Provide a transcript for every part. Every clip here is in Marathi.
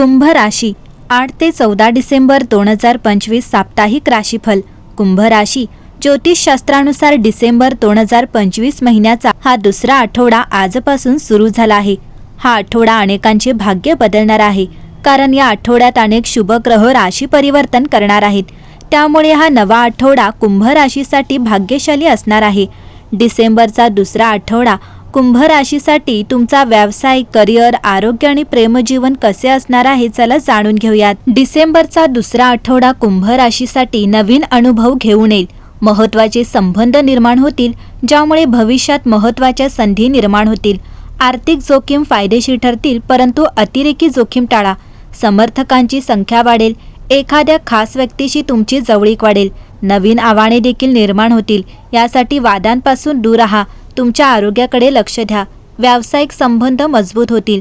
कुंभ राशी आठ ते चौदा डिसेंबर दोन हजार पंचवीस साप्ताहिक राशीफल. कुंभ राशी ज्योतिषशास्त्रानुसार डिसेंबर दोन हजार पंचवीस महिन्याचा हा दुसरा आठवडा आजपासून सुरू झाला आहे. हा आठवडा अनेकांचे भाग्य बदलणार आहे कारण या आठवड्यात अनेक शुभ ग्रह राशी परिवर्तन करणार आहेत. त्यामुळे हा नवा आठवडा कुंभ राशीसाठी भाग्यशाली असणार आहे. डिसेंबरचा दुसरा आठवडा कुंभ राशीसाठी तुमचा व्यवसाय करिअर आरोग्य आणि प्रेमजीवन कसे असणार आहे चला जाणून घेऊयात. डिसेंबरचा दुसरा आठवडा कुंभ राशीसाठी नवीन अनुभव घेऊन येईल. महत्त्वाचे संबंध निर्माण होतील ज्यामुळे भविष्यात महत्त्वाच्या संधी निर्माण होतील. आर्थिक जोखीम फायदेशीर ठरतील परंतु अतिरेकी जोखीम टाळा. समर्थकांची संख्या वाढेल एखाद्या खास व्यक्तीशी तुमची जवळीक वाढेल. नवीन आव्हाने देखील निर्माण होतील यासाठी वादांपासून दूर राहा. तुमच्या आरोग्याकडे लक्ष द्या. व्यावसायिक संबंध मजबूत होतील.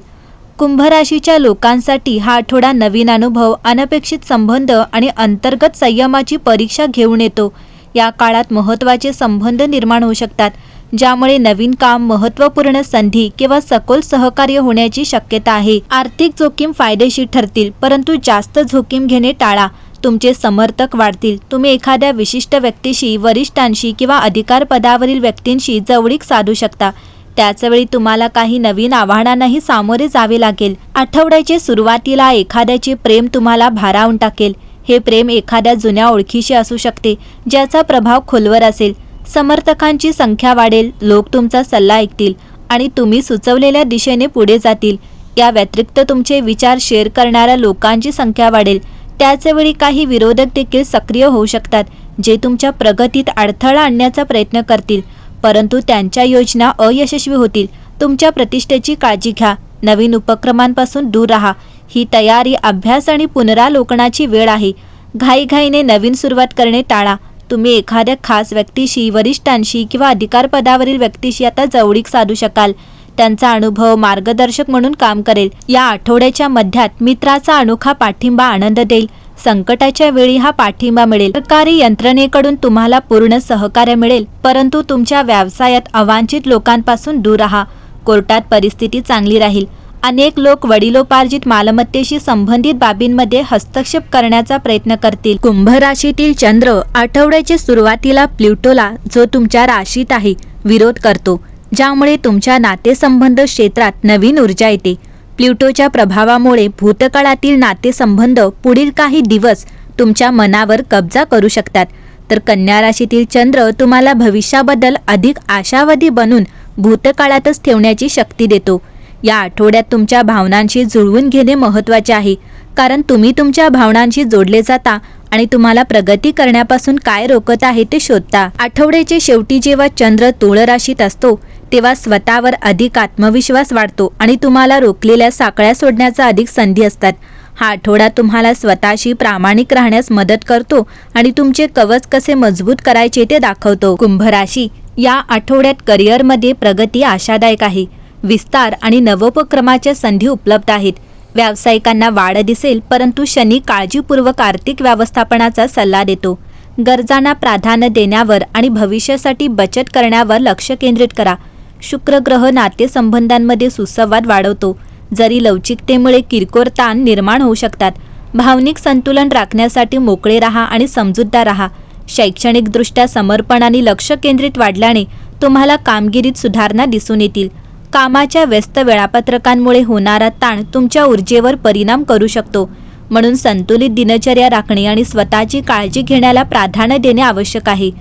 कुंभराशीच्या लोकांसाठी हा आठवडा नवीन अनुभव अनपेक्षित संबंध आणि अंतर्गत संयमाची परीक्षा घेऊन येतो. या काळात महत्त्वाचे संबंध निर्माण होऊ शकतात ज्यामुळे नवीन काम महत्त्वपूर्ण संधी किंवा सखोल सहकार्य होण्याची शक्यता आहे. आर्थिक जोखीम फायदेशीर ठरतील परंतु जास्त जोखीम घेणे टाळा. तुमचे समर्थक वाढतील. तुम्ही एखाद्या विशिष्ट व्यक्तीशी वरिष्ठांशी किंवा अधिकार पदावरील व्यक्तींशी जवळीक साधू शकता. त्याचवेळी तुम्हाला काही नवीन आव्हानांनाही सामोरे जावे लागेल. आठवड्याचे सुरुवातीला एखाद्याचे प्रेम तुम्हाला भारावून टाकेल. हे प्रेम एखाद्या जुन्या ओळखीशी असू शकते ज्याचा प्रभाव खोलवर असेल. समर्थकांची संख्या वाढेल लोक तुमचा सल्ला ऐकतील आणि तुम्ही सुचवलेल्या दिशेने पुढे जातील. या व्यतिरिक्त तुमचे विचार शेअर करणाऱ्या लोकांची संख्या वाढेल. त्याचवेळी काही विरोधक देखील सक्रिय होऊ शकतात जे तुमच्या प्रगतीत अडथळा आणण्याचा प्रयत्न करतील. परंतु त्यांच्या योजना अयशस्वी होतील. तुमच्या प्रतिष्ठेची काळजी घ्या. नवीन उपक्रमांपासून दूर राहा. ही तयारी अभ्यास आणि पुनरालोकनाची वेळ आहे. घाईघाईने नवीन सुरुवात करणे टाळा. तुम्ही एखाद्या खास व्यक्तीशी वरिष्ठांशी किंवा अधिकारपदावरील व्यक्तीशी आता जवळीक साधू शकाल. त्यांचा अनुभव मार्गदर्शक म्हणून काम करेल. या आठवड्याच्या मध्यात मित्राचा अनोखा पाठिंबा आनंद देईल. संकटाच्या वेळी हा पाठिंबा मिळेल. सरकारी यंत्रणेकडून तुम्हाला पूर्ण सहकार्य मिळेल परंतु तुमच्या व्यवसायात अवांछित लोकांपासून दूर राहा. कोर्टात परिस्थिती चांगली राहील. अनेक लोक वडिलोपार्जित मालमत्तेशी संबंधित बाबींमध्ये हस्तक्षेप करण्याचा प्रयत्न करतील. कुंभ राशीतील चंद्र आठवड्याच्या सुरुवातीला प्ल्युटोला जो तुमच्या राशीत आहे विरोध करतो. ज्यामुळे तुमच्या नातेसंबंध क्षेत्रात नवीन ऊर्जा येते. प्ल्युटोच्या प्रभावामुळे भूतकाळातील नातेसंबंध पुढील काही दिवस तुमच्या मनावर कब्जा करू शकतात. तर कन्या राशीतील चंद्र तुम्हाला भविष्याबद्दल अधिक आशावादी बनून भूतकाळातच ठेवण्याची शक्ती देतो. या आठवड्यात तुमच्या भावनांशी जुळवून घेणे महत्त्वाचे आहे. कारण तुम्ही तुमच्या भावनांशी जोडले जाता आणि तुम्हाला प्रगती करण्यापासून काय रोकत आहे ते शोधता. आठवड्याचे शेवटी जेव्हा चंद्र तुळ राशीत असतो तेव्हा स्वतःवर अधिक आत्मविश्वास वाढतो आणि तुम्हाला रोखलेल्या साकळ्या सोडण्याचा अधिक संधी असतात. हा आठवडा तुम्हाला स्वतःशी प्रामाणिक राहण्यास मदत करतो आणि तुमचे कवच कसे मजबूत करायचे ते दाखवतो. कुंभ राशी या आठवड्यात करिअरमध्ये प्रगती आशादायक आहे. विस्तार आणि नवोपक्रमाच्या संधी उपलब्ध आहेत. व्यावसायिकांना वाढ दिसेल परंतु शनी काळजीपूर्वक आर्थिक व्यवस्थापनाचा सल्ला देतो. गरजांना प्राधान्य देण्यावर आणि भविष्यासाठी बचत करण्यावर लक्ष केंद्रित करा. शुक्र ग्रह नातेसंबंधांमध्ये सुसंवाद वाढवतो. जरी लवचिकतेमुळे किरकोळ ताण निर्माण होऊ शकतात भावनिक संतुलन राखण्यासाठी मोकळे राहा आणि समजूतदार राहा. शैक्षणिकदृष्ट्या समर्पण आणि लक्ष केंद्रित वाढल्याने तुम्हाला कामगिरीत सुधारणा दिसून येतील. कामाच्या व्यस्त वेळापत्रकांमुळे होणारा ताण तुमच्या ऊर्जेवर परिणाम करू शकतो. म्हणून संतुलित दिनचर्या राखणे आणि स्वतःची काळजी घेण्याला प्राधान्य देणे आवश्यक आहे.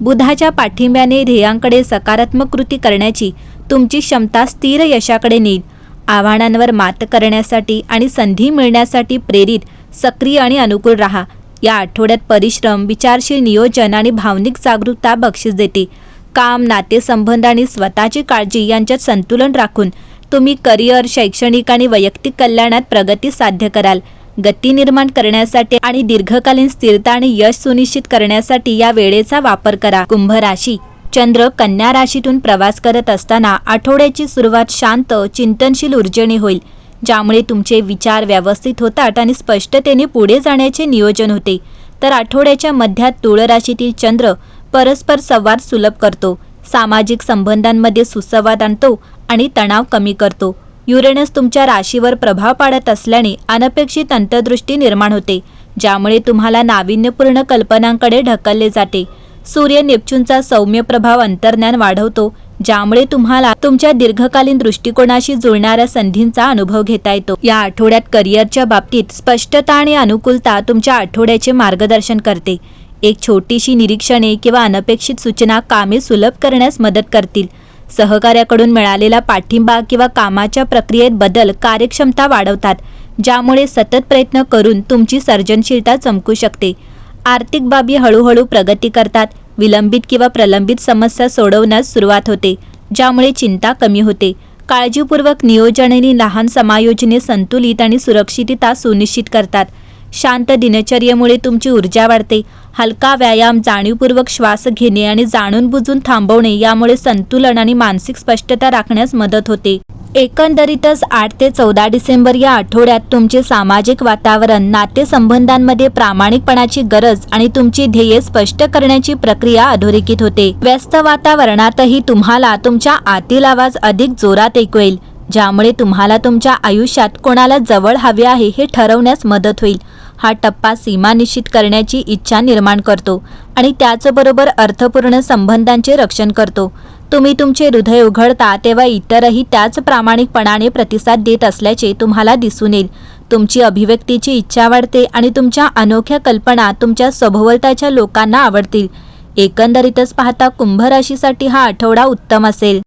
बुधाच्या पाठिंब्याने ध्येयांकडे सकारात्मक कृती करण्याची तुमची क्षमता स्थिर यशाकडे नेईल. आव्हानांवर मात करण्यासाठी आणि संधी मिळण्यासाठी प्रेरित सक्रिय आणि अनुकूल राहा. या आठवड्यात परिश्रम विचारशील नियोजन आणि भावनिक जागरूकता बक्षीस देते. काम नातेसंबंध आणि स्वतःची काळजी यांच्यात संतुलन राखून तुम्ही करिअर शैक्षणिक आणि वैयक्तिक कल्याणात प्रगती साध्य कराल. गती निर्माण करण्यासाठी आणि दीर्घकालीन स्थिरता आणि यश सुनिश्चित करण्यासाठी या वेळेचा वापर करा. कुंभ राशी. चंद्र कन्या राशीतून प्रवास करत असताना आठवड्याची सुरुवात शांत चिंतनशील ऊर्जेने होईल ज्यामुळे तुमचे विचार व्यवस्थित होतात आणि स्पष्टतेने पुढे जाण्याचे नियोजन होते. तर आठवड्याच्या मध्यात तुळ राशीतील चंद्र परस्पर संवाद सुलभ करतो. सामाजिक संबंधांमध्ये सुसंवाद आणतो आणि तणाव कमी करतो. युरेनस तुमच्या राशीवर प्रभाव पाडत असल्याने अनपेक्षित अंतर्दृष्टी निर्माण होते ज्यामुळे तुम्हाला नाविन्यपूर्ण कल्पनांकडे ढकलले जाते. सूर्य नेपच्यूनचा सौम्य प्रभाव अंतर्ज्ञान वाढवतो ज्यामुळे तुम्हाला तुमच्या दीर्घकालीन दृष्टिकोनाशी जुळणाऱ्या संधींचा अनुभव घेता येतो. या आठवड्यात करिअरच्या बाबतीत स्पष्टता आणि अनुकूलता तुमच्या आठवड्याचे मार्गदर्शन करते. एक छोटीशी निरीक्षणे किंवा अनपेक्षित सूचना कामे सुलभ करण्यास मदत करतील. सहकार्याकडून मिळालेला पाठिंबा किंवा कामाच्या प्रक्रियेत बदल कार्यक्षमता वाढवतात ज्यामुळे सतत प्रयत्न करून तुमची सर्जनशीलता चमकू शकते. आर्थिक बाबी हळूहळू प्रगती करतात विलंबित किंवा प्रलंबित समस्या सोडवण्यास सुरुवात होते ज्यामुळे चिंता कमी होते. काळजीपूर्वक नियोजन आणि लहान समायोजने संतुलित आणि सुरक्षितता सुनिश्चित करतात. शांत दिनचर्येमुळे तुमची ऊर्जा वाढते. हलका व्यायाम जाणीवपूर्वक श्वास घेणे आणि जाणून बुजून थांबवणे यामुळे संतुलन आणि मानसिक स्पष्टता राखण्यास मदत होते. एकंदरीतच आठ ते चौदा डिसेंबर या आठवड्यात तुमचे सामाजिक वातावरण नातेसंबंधांमध्ये प्रामाणिकपणाची गरज आणि तुमची ध्येये स्पष्ट करण्याची प्रक्रिया अधोरेखित होते. व्यस्त वातावरणातही तुम्हाला तुमच्या आतील आवाज अधिक जोरात ऐकू येईल ज्यामुळे तुम्हाला तुमच्या आयुष्यात कोणाला जवळ हवे आहे हे ठरवण्यास मदत होईल. हा टप्पा सीमा निश्चित करण्याची इच्छा निर्माण करतो आणि त्याचबरोबर अर्थपूर्ण संबंधांचे रक्षण करतो. तुम्ही तुमचे हृदय उघडता तेव्हा इतरही त्याच प्रामाणिकपणाने प्रतिसाद देत असल्याचे तुम्हाला दिसून येईल. तुमची अभिव्यक्तीची इच्छा वाढते आणि तुमच्या अनोख्या कल्पना तुमच्या सभोवताच्या लोकांना आवडतील. एकंदरीतच पाहता कुंभ राशीसाठी हा आठवडा उत्तम असेल.